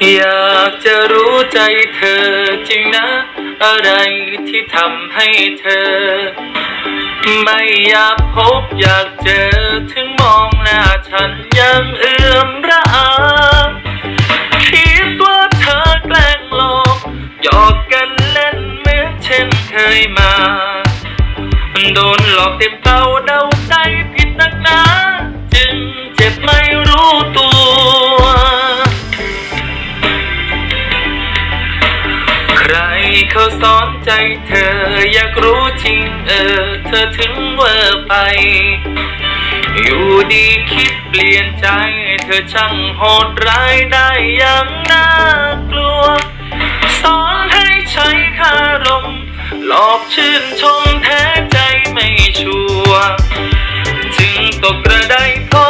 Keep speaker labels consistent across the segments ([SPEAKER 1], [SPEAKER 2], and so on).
[SPEAKER 1] อยากจะรู้ใจเธอจริงนะ อะไรที่ทำให้เธอ ไม่อยากพบอยากเจอถึงมองหน้าฉันยังเอื้อมระอาคิดว่าเธอแกล้งหลอกหยอกกันเล่นเหมือนเช่นเคยมา โดนหลอกเต็มเป้าเดาใจผิดนักหนาจึงเจ็บไม่รู้ตัว เขาสอนใจเธอ อยากรู้จริงเออ เธอถึงเวอร์ไป อยู่ดีคิดเปลี่ยนใจ เธอช่างโหดร้ายได้อย่างน่ากลัว สอนให้ใช้คารม หลอกชื่นชมแท้ใจไม่ชัวร์จึงตกกระไดพอ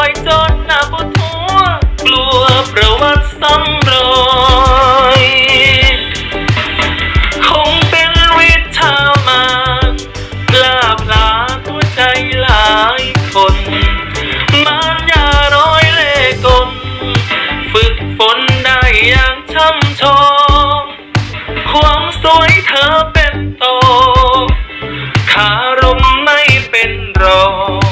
[SPEAKER 1] เรอง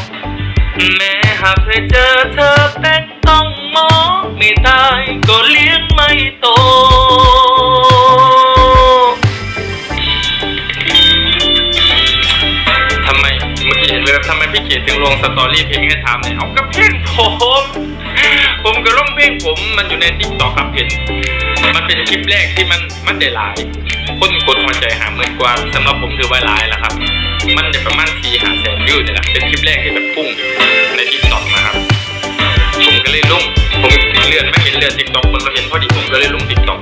[SPEAKER 1] แม้หากเคยเจอเธอเป็นต้องมองไม่ตายก็เลี้ยงไม่โต
[SPEAKER 2] ทำไมเมื่อกี้เห็นเลยทำไมพี่เกียรติถึงลงสตอรี่เพลงให้ทำเนี่ยเอาก็เพลงผมผมก็ลงเพลงผมมันอยู่ในติ๊กต็อกครับเห็นมันเป็นคลิปแรกที่มันมันได้หลาย คนกดหัวใจหาหมื่นกว่าสำหรับผมถือว่าหลายแล้วครับ มันจะประมาณสี่หาแสนวิวเนี่ยแหละเป็นคลิปแรกที่แบบพุ่งในติ๊กตอกนะครับ ผมก็เลยลงผมเลื่อนไม่เห็นเลื่อนติ๊กตอกมันก็เห็นพอดีผมก็เลยลงติ๊กตอก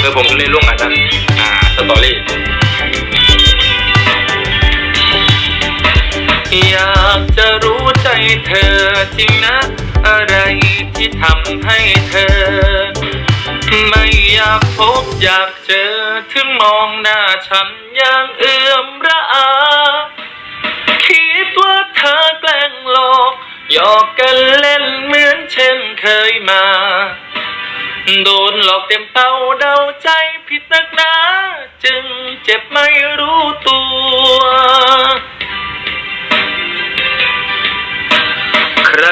[SPEAKER 2] เออผมก็เลยลงอันนั้นอ่าสตอรี่
[SPEAKER 1] อยากจะรู้ใจเธอจริงนะ อะไรที่ทำให้เธอ ไม่อยากพบอยากเจอ ถึงมองหน้าฉันยังเอื้อมระอา กหยอกกันเล่นเหมือนเช่นเคยมา โดนหลอกเต็มเป้าเดาใจผิดนักหนาจึงเจ็บไม่รู้ตัว ใคร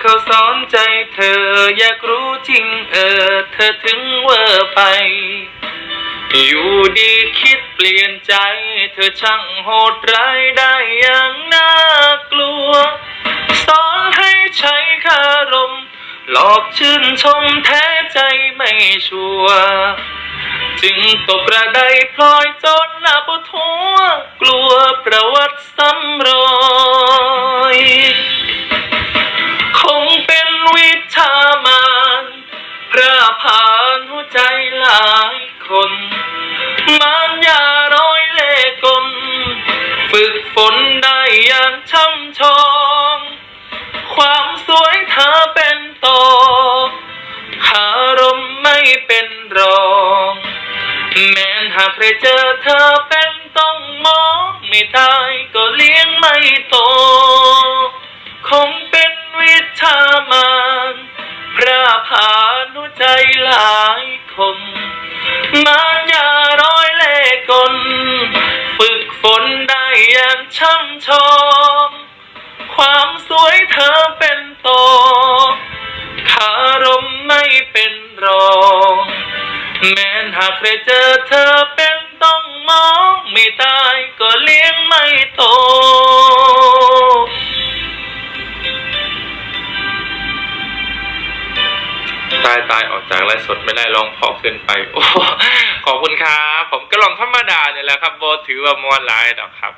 [SPEAKER 1] เขาสอนใจเธออยากรู้จริงเออเธอถึงเวอร์ไป อยู่ดีคิดเปลี่ยนใจ เธอช่างโหดร้ายได้อย่างน่ากลัว สอนให้ใช้คารม หลอกชื่นชมแท้ใจไม่ชัวร์จึงตกกระไดพลอยจนหน้าปวดหัวกลัวประวัติซ้ำรอย คงเป็นวิชามานพระผ่านหัวใจหลายคนมารยาร้อยเล่กลฝึกฝนได้อย่างช่ำชอง ความสวยเธอเป็นโตอคารมไม่เป็นรอง แม้นหากใครเจอเธอเป็นต้องมองไม่ตายก็เลี้ยงไม่โต คงเป็นวิชามานพระผานหัวใจหลายคน รอง แม้นหากใครเจอเธอเป็นต้องมองไม่ตายก็เลี้ยงไม่โต
[SPEAKER 2] ตายตายออกจากไลฟ์สดไม่ได้ลองพอขึ้นไป โอ้ขอบคุณครับ ผมก็ลองธรรมดาเนี่ยแหละครับโบถือว่ามวนไลน์ดอกครับ